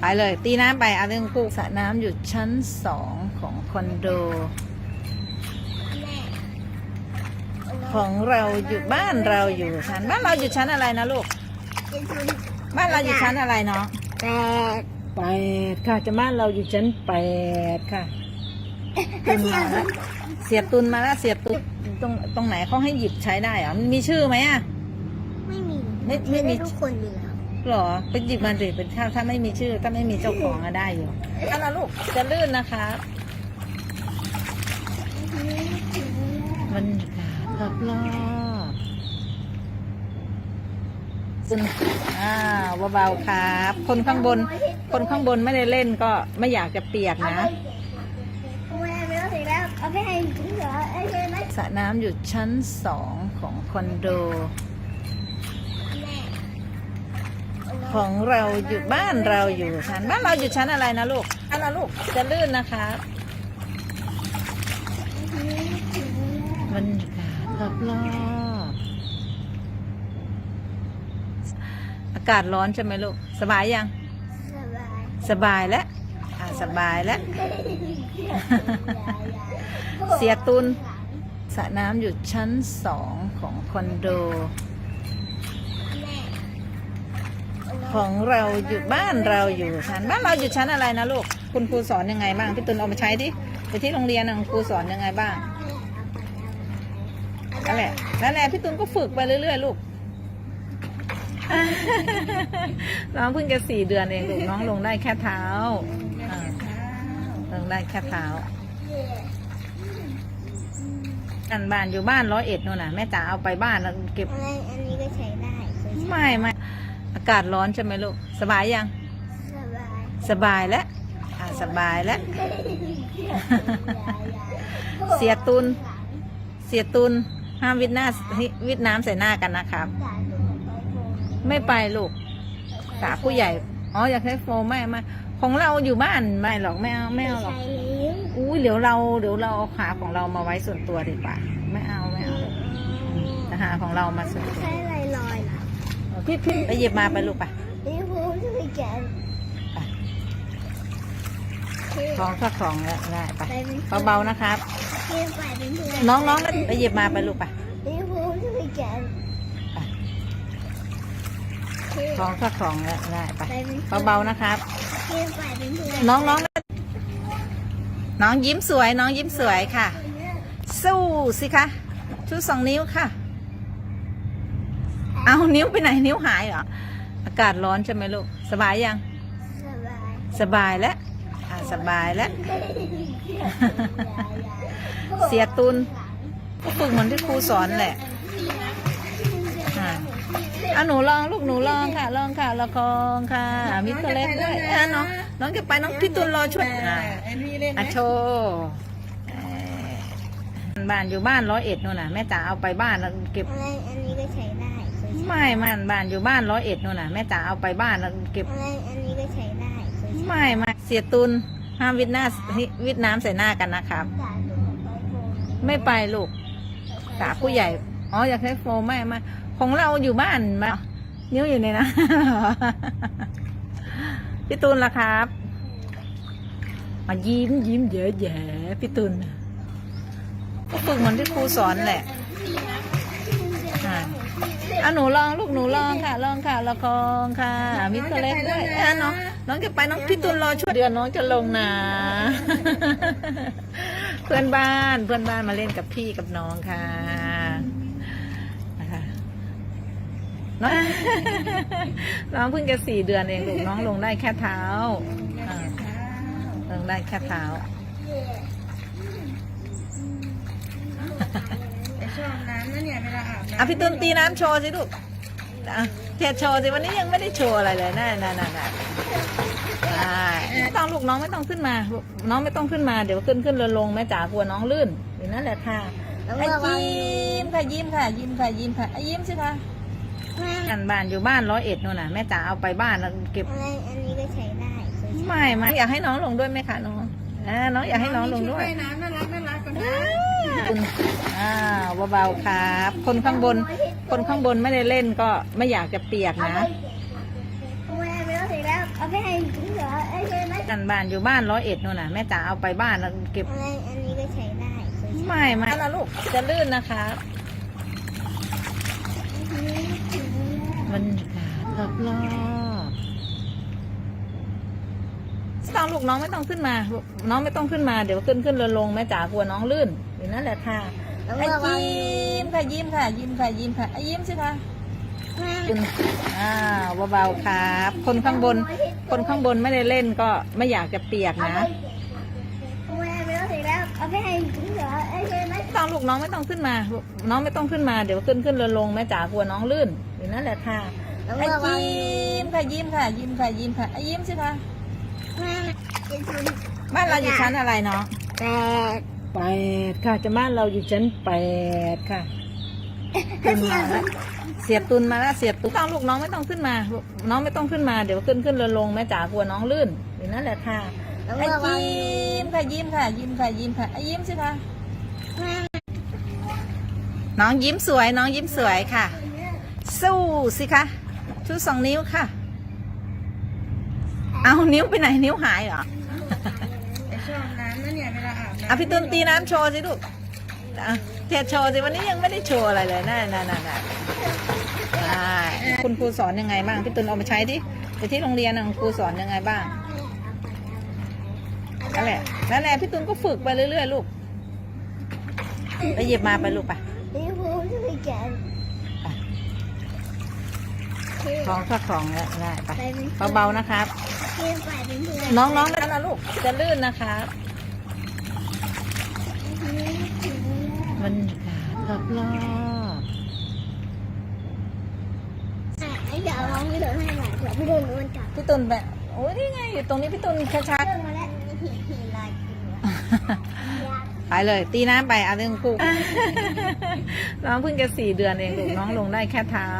ไปเลย ตีน้ำไปเอาเรื่องคู่สระน้ำอยู่ชั้นสองของคอนโด ของเราอยู่บ้านเราอยู่ชั้นบ้านเราอยู่ชั้นอะไรนะลูก บ้านเราอยู่ชั้นอะไรเนาะแปดแปดค่ะจะบ้านเราอยู่ชั้นแปดค่ะตุนมาแล้วเสียบตุนมาแล้วเสียบตุนตรงตรงไหนเขาให้หยิบใช้ได้เหรอมันมีชื่อไหมอะไม่มีไม่ไม่มีทุกคนอยู่แล้ว หรอไปหยิบมาสิเป็นถ้าถ้าไม่มีชื่อ ถ้าไม่มีเจ้าของก็ได้อยู่อันนะลูกจะลื่นนะคะบรรยากาศรอบรอบๆซึ่งอ่าวเบาๆครับ คนข้างบน คนข้างบนไม่ได้เล่นก็ไม่อยากจะเปียกนะแม่ไม่ต้องเสร็จแล้วเอาไปให้เหลือไอ้ใช่ไหมสระน้ำอยู่ชั้นสองของคอนโด ของเราอยู่บ้านเราอยู่ชั้นบ้านเราอยู่ชั้นอะไรนะลูกอันนะลูกจะลื่นนะคะบรรยากาศรอบรอบๆอากาศร้อนใช่ไหมลูกสบายยังสบายสบายแล้วอ่าสบายแล้ว เสียตุนสระน้ำอยู่ชั้นสองของคอนโด ของเราอยู่บ้านเราอยู่ชั้นบ้านเราอยู่ชั้นอะไรนะลูกคุณครูสอนยังไงบ้างพี่ตุนเอามาใช้ดิไปที่โรงเรียนน่ะคุณครูสอนยังไงบ้างนั่นแหละนั่นแหละพี่ตุนก็ฝึกไปเรื่อยๆลูกน้องเพิ่งจะสี่เดือนเองลูกน้องลงได้แค่เท้าอ่าลงได้แค่เท้าอันบ้านอยู่บ้านร้อยเอ็ดนู่นน่ะแม่จ๋าเอาไปบ้านแล้วเก็บอะไรอันนี้ก็ใช้ได้เคยใช้ไม่ไม่ อากาศร้อนใช่ไหมลูก สบายยัง สบาย สบายแล้วอ่าสบายแล้ว เสียตุน เสียตุน ห้ามวิดหน้าวิดน้ำใส่หน้ากันนะครับ ไม่ไปลูกสาผู้ใหญ่ อ๋ออยากให้โฟมไม่ไม่ของเราอยู่บ้านไม่หรอกไม่เอาไม่เอาหรอกใช้ลิ้วอุ้ยเดี๋ยวเราเดี๋ยวเราเอาขาของเรามาไว้ส่วนตัวดีกว่า ไม่เอาไม่เอาจะหาของเรามาส่วนตัว พี่พี่ไปหยิบมาไปลูกไปนี่พูดจะไปแกะคล้องก็คล้องแล้วได้ไปไปเป็นเบาๆนะครับเพื่อนไปเป็นเพื่อนน้องๆไปหยิบมาไปลูกไปนี่พูดจะไปแกะคล้องก็คล้องแล้วได้ไปไปเป็นเพื่อนเบาๆนะครับเพื่อนไปเป็นเพื่อนน้องๆน้องยิ้มสวย น้องยิ้มสวยค่ะ สู้สิคะชูสองนิ้วค่ะ เอานิ้วไปไหนนิ้วหายเหรอ อากาศร้อนใช่ไหมลูก สบายยัง สบาย สบายแล้วอ่าสบายแล้ว เสียตุนก็ฝึกเหมือนที่ครูสอนแหละอ่าอะหนูลองลูกหนูลองค่ะ ลองค่ะละครค่ะมีตัวเล็กด้วยอะน้องน้องจะไปน้องพี่ตุนรอช่วยอะอะโชว์เอ่อบ้านอยู่บ้านร้อยเอ็ดนู่นน่ะแม่จ๋าเอาไปบ้านแล้วเก็บอะไรอันนี้ก็ใช้ได้เคยใช้ ไม่ไม่บ้านอยู่บ้านร้อยเอ็ดนู่นน่ะแม่จ๋าเอาไปบ้านแล้วเก็บ อะไรอันนี้ก็ใช้ได้เคยใช้ไม่ไม่เสียตุนห้ามวิดหน้าวิดน้ำใส่หน้ากันนะครับจ่ายตัวไปโฟมไม่ไปลูกสาผู้ใหญ่ อ๋ออยากให้โฟมไม่ไม่ของเราอยู่บ้านมานิ้วอยู่ในนะ พี่ตูนล่ะครับมายิ้มยิ้มเยอะแย่พี่ตูนก็ฝึกเหมือนที่ครูสอนแหละ อ่ อะหนูลองลูกหนูลองค่ะ ลองค่ะละครค่ะมีตัวเล็กด้วยอะน้องน้องจะไปน้องพี่ตูนรอช่วยเดือนน้องจะลงนะ เพื่อนบ้านเพื่อนบ้านมาเล่นกับพี่กับน้องค่ะน้องน้องเพิ่งจะสี่เดือนเองลูกน้องลงได้แค่เท้าลงได้แค่เท้า ชอบน้ำนั่นเนี่ยเวลาอาบน้อะพี่ตุ้นตีน้ำโชว์สิลูกอะเทโชว์สิวันนี้ยังไม่ได้โชว์อะไรเลยน่าน่าน่าน่าได้ไม่ต้องลูกน้องไม่ต้องขึ้นมาน้องไม่ต้องขึ้นมาเดี๋ยวขึ้นขึ้นลงลงแม่จ๋ากลัวน้องลื่นอยู่นั่นแหละค่ะำแล้วอะเมื่อวานยิ้มค่ะยิ้มค่ะ ยิ้มค่ะยิ้มค่ะอะยิ้มสิคะแม่อันบ้านอยู่บ้านร้อยเอ็ดนู่นน่ะแม่จ๋าเอาไปบ้านแล้วเก็บอะไรอันนี้ก็ใช้ได้เคยใช้ไม่ไม่อยากให้น้องลงด้วยไหมคะน้อง อ่าน้องอยากให้น้องลงด้วยน้ำน่ารักน่ารักกันนะคุณอ้าวเบาๆครับ คนข้างบน คนข้างบนไม่ได้เล่นก็ไม่อยากจะเปียกนะแม่ไม่ต้องเสร็จแล้วเอาไปให้ถึงเหรอไอ้ใช่ไหมกันบ้านอยู่บ้านร้อยเอ็ดนู่นน่ะแม่จ๋าเอาไปบ้านแล้วเก็บอะไรอันนี้ก็ใช้ได้เคยใช้ไม่ไม่นะลูกจะลื่นนะคะบรรยากาศรอบรอบๆ ต้องลูกน้องไม่ต้องขึ้นมา น้องไม่ต้องขึ้นมาเดี๋ยวขึ้นขึ้นลงลงแม่จ๋ากลัวน้องลื่นอยู่นั่นแหละค่ะแล้วไอ้เมื่อวานยิ้มค่ะยิ้มค่ะ ยิ้มค่ะยิ้มค่ะไอ้ยิ้มสิคะแม่คุณอ้าวเบาๆครับ คนข้างบน คนข้างบนไม่ได้เล่นก็ไม่อยากจะเปียกเอานะไปแม่ไม่ต้องถึงแล้วเอาไปให้ถึงเหรอไอ้ใช่ไหมต้องลูกน้องไม่ต้องขึ้นมา น้องไม่ต้องขึ้นมาเดี๋ยวขึ้นขึ้นลงลงแม่จ๋ากลัวน้องลื่นอยู่นั่นแหละค่ะแล้วไอ้เมื่อวานยิ้มค่ะยิ้มค่ะยิ้มค่ะยิ้มค่ะไอ้ยิ้มสิคะแม่จะทำ บ้านเราอยู่ชั้นอะไรเนาะแต่แปดค่ะ จะบ้านเราอยู่ชั้นแปดค่ะก็เสียเสียบตุนมาแล้วเสียบตุนต้องลูกน้องไม่ต้องขึ้นมา น้องไม่ต้องขึ้นมาเดี๋ยวขึ้นขึ้นลงลงแม่จ๋ากลัวน้องลื่นอยู่นั่นแหละค่ะแล้วไอ้เมื่อวานยิ้มค่ะยิ้มค่ะ ยิ้มค่ะยิ้มค่ะไอ้ยิ้มสิคะแม่น้องยิ้มสวย น้องยิ้มสวยค่ะ สู้สิคะชูสองนิ้วค่ะ เอานิ้วไปไหนนิ้วหายเหรอ ชอบน้ำนั่นเนี่ยเวลาอาบน้ำอะพี่ตุนตีน้ำโชว์สิลูกอะเทศโชว์สิวันนี้ยังไม่ได้โชว์อะไรเลยน่าน่าน่าน่าได้คุณครูสอนยังไงบ้าง พี่ตุนเอามาใช้ดิไปที่โรงเรียนน่ะคุณครูสอนยังไงบ้างนั่นแหละนั่นแหละพี่ตุนก็ฝึกไปเรื่อยๆลูกไปหยิบมาไปลูกไปนี่ผมจะไปแกะคล้องข้าคล้องแล้วได้ไปไปเป็นเบาๆนะครับ เพื่อนไปเป็นเพื่อนน้องๆนั่นนะลูก จะลื่นนะครับบรรยากาศรอบรอบไอ้เดี๋ยวลองพี่โดนให้หน่อยเผื่อพี่โดนโดนจับพี่ตุนแบบโอ้ยนี่ไงอยู่ตรงนี้พี่ตุนช้าเรื่องมาแล้วผีผีลายจริงเหรอๆไปเลยตีน้ำไปเอาเรื่องกูน้องเพิ่งจะสี่เดือนเองลูกน้องลงได้แค่เท้า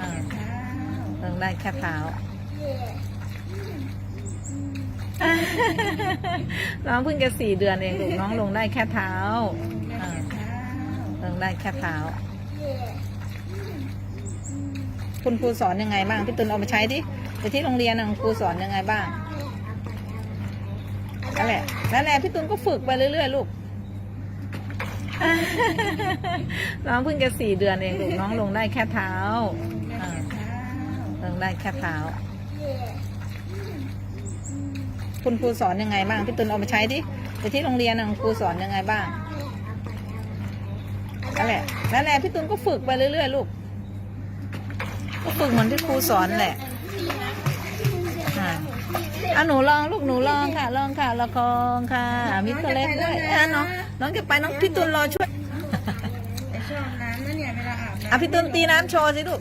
อ่าลงได้แค่เท้า น้องเพิ่งจะสี่เดือนเองลูกน้องลงได้แค่เท้าอ่าลงได้แค่เท้า คุณครูสอนยังไงบ้างพี่ตุนเอามาใช้ดิไปที่โรงเรียนน่ะคุณครูสอนยังไงบ้างนั่นแหละนั่นแหละพี่ตุนก็ฝึกไปเรื่อยๆลูก น้องเพิ่งจะสี่เดือนเองลูกน้องลงได้แค่เท้าอ่าลงได้แค่เท้า คุณครูสอนยังไงบ้างพี่ตุนเอามาใช้ดิไปที่โรงเรียนน่ะคุณครูสอนยังไงบ้างนั่นแหละนั่นแหละพี่ตุนก็ฝึกไปเรื่อยๆลูกก็ฝึกเหมือนที่ครูสอนแหละอะอะหนูลองลูกหนูลองค่ะ ลองค่ะละคองค่ะมิตรเล็กด้วยอะน้องน้องจะไปน้องพี่ตุนรอช่วยชอบน้ำนั่นเนี่ยเวลาอาบน้ำอะพี่ตุนตีน้ำโชว์สิลูก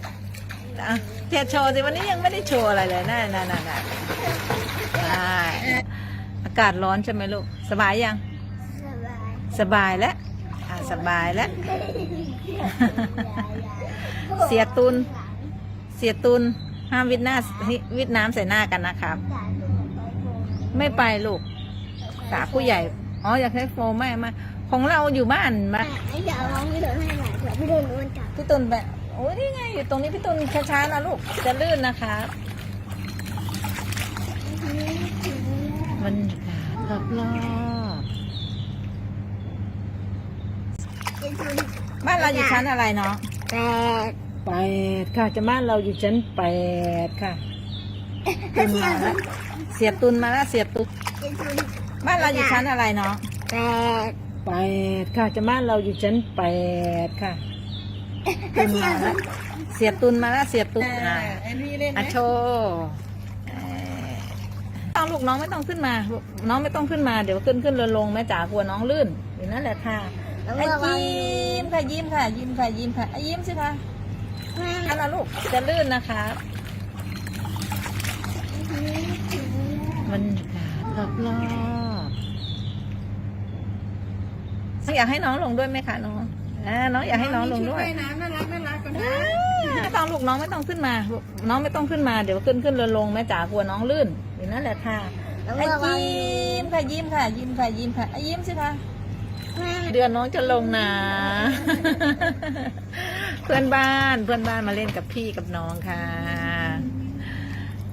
อะเทศโชว์สิวันนี้ยังไม่ได้โชว์อะไรเลยน่าน่าน่าน่าได้ อากาศร้อนใช่ไหมลูก สบายยัง สบาย สบายแล้วอะสบายแล้ว เสียตุน เสียตุน ห้ามวิดหน้าวิดน้ำใส่หน้ากันนะครับ ไม่ไปลูกสาผู้ใหญ่ อ๋ออยากให้โฟมไม่มาของเราอยู่บ้านมาไอ้เดี๋ยวลองพี่โดนให้หน่อยเผื่อพี่โดนโดนจับพี่ตุนแบบโอ้ยนี่ไงอยู่ตรงนี้พี่ตุนช้าๆนะลูก จะลื่นนะคะ บรรยากาศรอบรอบๆบ้านเราอยู่ชั้นอะไรเนาะแต่แปดค่ะ จะบ้านเราอยู่ชั้นแปดค่ะก็เสียเสียบตุนมาแล้วเสียบตุนบ้านเราอยู่ชั้นอะไรเนาะแต่แปดค่ะ จะบ้านเราอยู่ชั้นแปดค่ะก็เสียเสียบตุนมาแล้วเสียบตุนเออะอไอ้นี่เล่นไหมอะโชว์เอ่อ ต้องลูกน้องไม่ต้องขึ้นมา น้องไม่ต้องขึ้นมาเดี๋ยวขึ้นขึ้นลงลงแม่จ๋ากลัวน้องลื่นอยู่นั่นแหละค่ะแล้วไอ้เมื่อวานยิ้มค่ะยิ้มค่ะ ยิ้มค่ะยิ้มค่ะไอ้ยิ้มสิคะแม่อันนะลูกจะลื่นนะคะบรรยากาศรอบรอบๆอยากให้น้องลงด้วยไหมคะน้องอ่าน้องอยากให้น้องลงด้วยชุน้ำน่ารักน่ารักกันนะไม่ต้องลูกน้องไม่ต้องขึ้นมา น้องไม่ต้องขึ้นมาเดี๋ยวขึ้นขึ้นลงลงแม่จ๋ากลัวน้องลื่น อยู่นั่นแหละค่ะแล้วไอ้เมื่อวานยิ้มค่ะยิ้มค่ะ ยิ้มค่ะยิ้มค่ะไอ้ยิ้มสิคะแม่เดือนน้องจะลงนะ เพื่อนบ้านเพื่อนบ้านมาเล่นกับพี่กับน้องค่ะ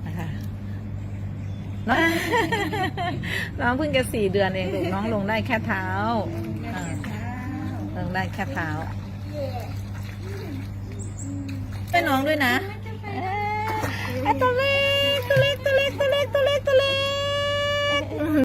นะคะน้องน้องเพิ่งจะสี่เดือนเองลูกน้องลงได้แค่เท้าอ่าลงได้แค่เท้าให้น้องด้วยนะเอ้ยตัวเล็